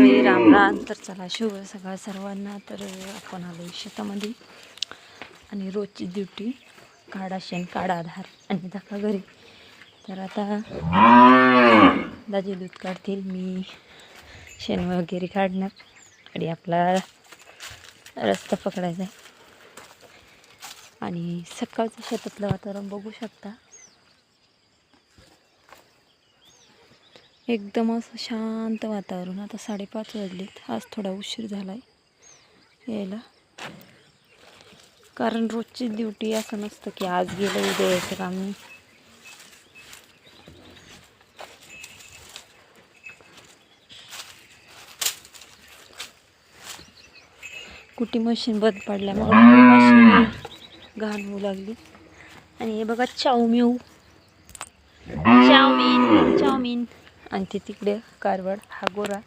मंडळी राम राम. तर चला शुभ सकाळ सर्वांना. तर आपण आलो शेतामध्ये. आणि रोजची ड्युटी काढा शेण काढा धार आणि दाखवा घरी. तर आता दाजी दूध काढतील मी शेण वगैरे काढणार. आणि आपला रस्ता पकडायचा आहे. आणि सकाळचं शेतातलं वातावरण बघू शकता. एकदम असं शांत वातावरण. आता साडेपाच वाजलेत. आज थोडा उशीर झाला आहे यायला. कारण रोजची ड्युटी असं नसतं की आज गेलं उद्या यायचं काम नाही कुटी मशीन बंद पडल्यामुळे मशीन घाण होऊ लागली. आणि हे बघा चाऊमिऊ चाऊमिन चाऊमिन. आणि ते तिकडे कारवड हा गोरा.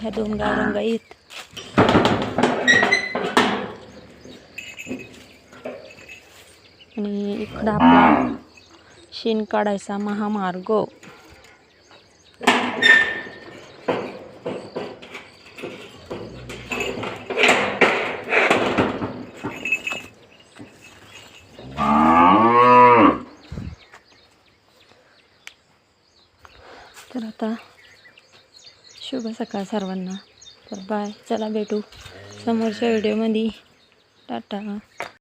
ह्या दोन गावरंगा आहेत. आणि इकडं आपला शेण काढायचा महामार्ग. तर आता शुभ सकाळ सर्वांना. तर बाय. चला भेटू समोरच्या व्हिडिओमध्ये टाटा.